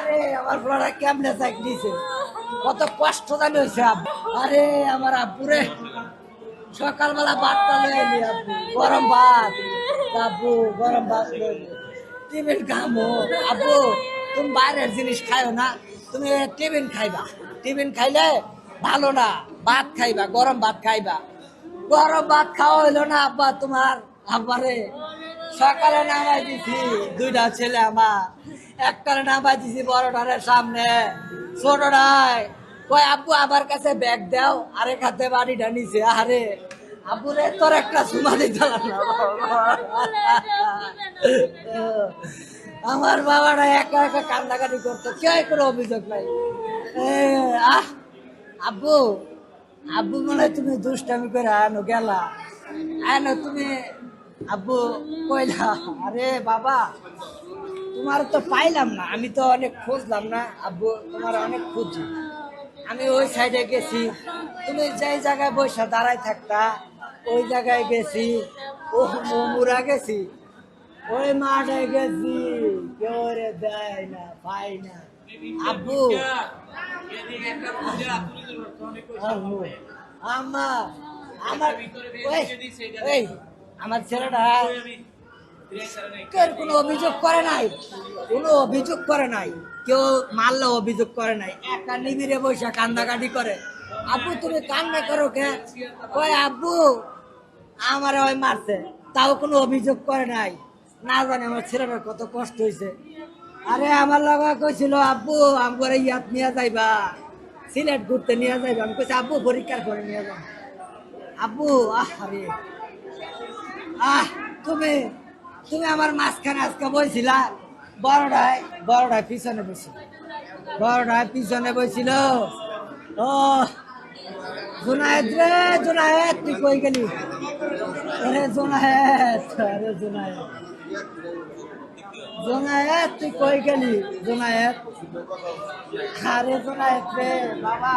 আরে, আমার ফ্লোরা কেমনে চাকরিছে কত কষ্ট জানি হয়েছে আরে, আমার আব্বুরে। সকালবেলা ভাতটা লয়ে এলি আব্বু। গরম ভাত। আব্বু, গরম ভাত টিফিন খামো আব্বু, তুমি বাইরের জিনিস খাইও না। তুমি টিফিন খাইবা। টিফিন খাইলে ভালো না। ভাত খাইবা, গরম ভাত খাইবা। গরম ভাত খাওয়া হইল না আব্বা তোমার। আব্বারে, সকালে নামাই দিছি। দুইটা ছেলে আমার। একটারে নামাই দিছি বড়টারের সামনে। ছোটটায়, কয়, আব্বু, আমার কাছে ব্যাগ দাও, আরেক হাতে বাড়িটা নিছে। আরে আব্বুরে তোর একটা সুমা দিতে না আমার বাবাটা একা একা কান্দাকাটি করতো কেউ কোনো অভিযোগ নাই। আহ, আব্বু আব্বু মনে তুমি দুষ্টামি করে আনো, গেলা। আনো তুমি, আব্বু, কইলা, আরে, বাবা তোমার তো পাইলাম না, আমি তো অনেক খুঁজলাম না, আব্বু, তোমার অনেক খুঁজি আমি ওই সাইডে গেছি, তুমি যেই জায়গায় বসে দাঁড়ায় থাকতা, ওই জায়গায় গেছি ও মুরা গেছি। ওই মাঠে গেছি কেউ রে দেয় না পাই না। আব্বু আমার আমার আমার ছেলেটা কেউ কোনো অভিযোগ করে নাই, কোনো অভিযোগ করে নাই, কেউ মারলে অভিযোগ করে নাই, একা নিবিড়ে বসে কান্দাকাটি করে। আব্বু, তুমি কান্না করো কে? কয়, আব্বু, আমার ওই মারছে, তাও কোনো অভিযোগ করে নাই। না জানে আমার ছেলেটার কত কষ্ট হয়েছে। আরে আমার লগা কইছিল, আব্বু আমার ইয়াত নিয়ে যাইবা, সিলেট ঘুরতে নিয়ে যাইবা। আমি কইছি, আব্বু, পরীক্ষার করে নিয়ে যাব আব্বু আহ আরে আহ, তুমি তুমি আমার মাঝখানে আজকে বইছিলা? বড়টায় বড়টায় পিছনে বসছিল বড়টায় পিছনে বইছিল। ও, জুনায়েদ রে, জুনায়েদ, তুই কই গেলি? আরে জুনায়েদ আরে জুনায়েদ। জুনায়েদ, তুই কই গেলি? জুনায়েদ। আরে জুনায়েদ রে, বাবা।